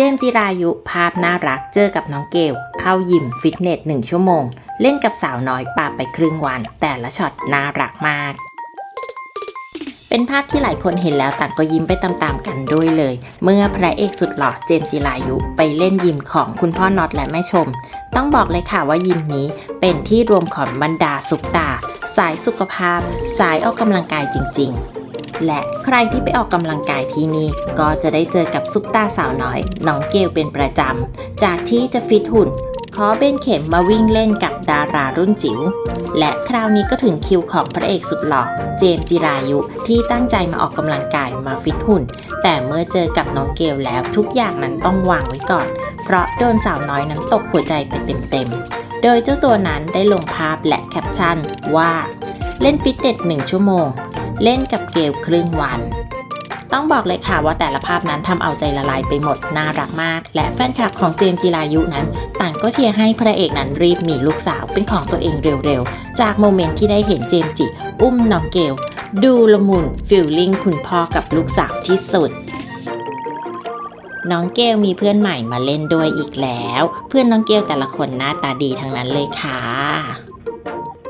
เจมจิรายุภาพน่ารักเจอกับน้องเกล เข้ายิมฟิตเนสหนึ่งชั่วโมง เล่นกับสาวน้อยปาไปครึ่งวัน แต่ละช็อตน่ารักมาก เป็นภาพที่หลายคนเห็นแล้วต่างก็ยิ้มไปตามๆกันด้วยเลย เมื่อพระเอกสุดหล่อเจมจิรายุไปเล่นยิมของคุณพ่อน็อตและแม่ชม ต้องบอกเลยค่ะว่ายิมนี้เป็นที่รวมของบรรดาซุปตา สายสุขภาพ สายออกกำลังกายจริง ๆ และใครที่ไปออกกำลังกายที่นี่ก็จะได้เจอกับซุปตาสาวน้อย น้องเกลเป็นประจำ จากที่จะฟิตหุ่น ขอเบนเข็มมาวิ่งเล่นกับดารารุ่นจิ๋ว และคราวนี้ก็ถึงคิวของพระเอกสุดหล่อเจมส์จิรายุที่ตั้งใจมาออกกำลังกายมาฟิตหุ่น แต่เมื่อเจอกับน้องเกลแล้วทุกอย่างนั้นต้องวางไว้ก่อน เพราะโดนสาวน้อยนั้นตกหัวใจไปเต็มๆ โดยเจ้าตัวนั้นได้ลงภาพและแคปชั่นว่า เล่นฟิตเนสหนึ่งชั่วโมง เล่นกับเกลครึ่งวัน ต้องบอกเลยค่ะว่าแต่ละภาพนั้นทำเอาใจละลายไปหมด น่ารักมาก และแฟนคลับของเจมจิรายุนั้น ต่างก็เชียร์ให้พระเอกนั้นรีบมีลูกสาวเป็นของตัวเองเร็วๆ จากโมเมนต์ที่ได้เห็นเจมจิ อุ้มน้องเกลดูละมุนฟิลลิ่งคุณพ่อกับลูกสาวที่สุดน้องเกลมีเพื่อนใหม่มาเล่นด้วยอีกแล้ว เพื่อนน้องเกลแต่ละคนหน้าตาดีทั้งนั้นเลยค่ะ